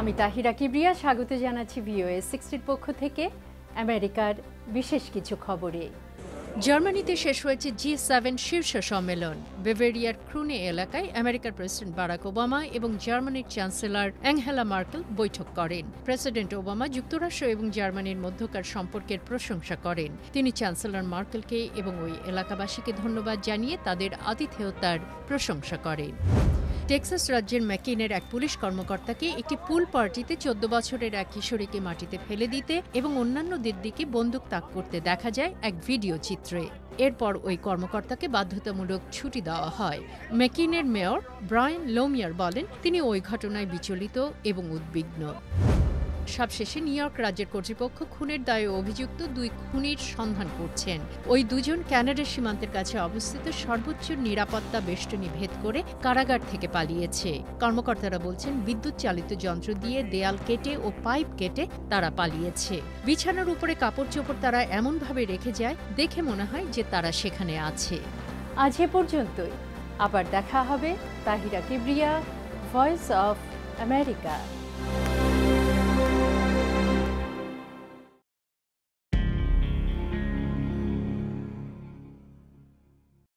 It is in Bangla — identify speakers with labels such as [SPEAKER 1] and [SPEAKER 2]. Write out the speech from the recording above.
[SPEAKER 1] আমি তাহিরা কিবরিয়া, স্বাগত জানাচ্ছি ভিওএ সিক্সটির পক্ষ থেকে আমেরিকার বিশেষ কিছু খবরে।
[SPEAKER 2] জার্মানিতে শেষ হয়েছে জি সেভেন শীর্ষ সম্মেলন। বেভেরিয়ার ক্রুনে এলাকায় আমেরিকার প্রেসিডেন্ট বারাক ওবামা এবং জার্মানির চ্যান্সেলর অ্যাংহেলা মার্কেল বৈঠক করেন। প্রেসিডেন্ট ওবামা যুক্তরাষ্ট্র এবং জার্মানির মধ্যকার সম্পর্কের প্রশংসা করেন। তিনি চ্যান্সেলর মার্কেলকে এবং ওই এলাকাবাসীকে ধন্যবাদ জানিয়ে তাদের আতিথেয়তার প্রশংসা করেন। টেক্সাস রাজ্যের ম্যাকিনের এক পুলিশ কর্মকর্তাকে একটি পুল পার্টিতে চোদ্দ বছরের এক কিশোরীকে মাটিতে ফেলে দিতে এবং অন্যান্যদের দিকে বন্দুক তাক করতে দেখা যায় এক ভিডিও চিত্রে। এরপর ওই কর্মকর্তাকে বাধ্যতামূলক ছুটি দেওয়া হয়। মেকিনের মেয়র ব্রায়ন লোমিয়ার বলেন, তিনি ওই ঘটনায় বিচলিত এবং উদ্বিগ্ন। সবশেষে নিউ ইয়র্ক রাজ্যের কর্তৃপক্ষ খুনের দায়ে অভিযুক্ত দুই খুনির সন্ধান করছেন। ওই দুজন ক্যানাডার সীমান্তের কাছে অবস্থিত সর্বোচ্চ নিরাপত্তা বেষ্টনী ভেদ করে কারাগার থেকে পালিয়েছে। কর্মকর্তারা বলছেন বিদ্যুৎ চালিত যন্ত্র দিয়ে দেয়াল কেটে ও পাইপ কেটে তারা পালিয়েছে। বিছানার উপরে কাপড় চোপড় তারা এমনভাবে রেখে যায়, দেখে মনে হয় যে তারা সেখানে আছে।
[SPEAKER 1] আজ এ পর্যন্তই। আবার দেখা হবে Tahira Kibria voice of America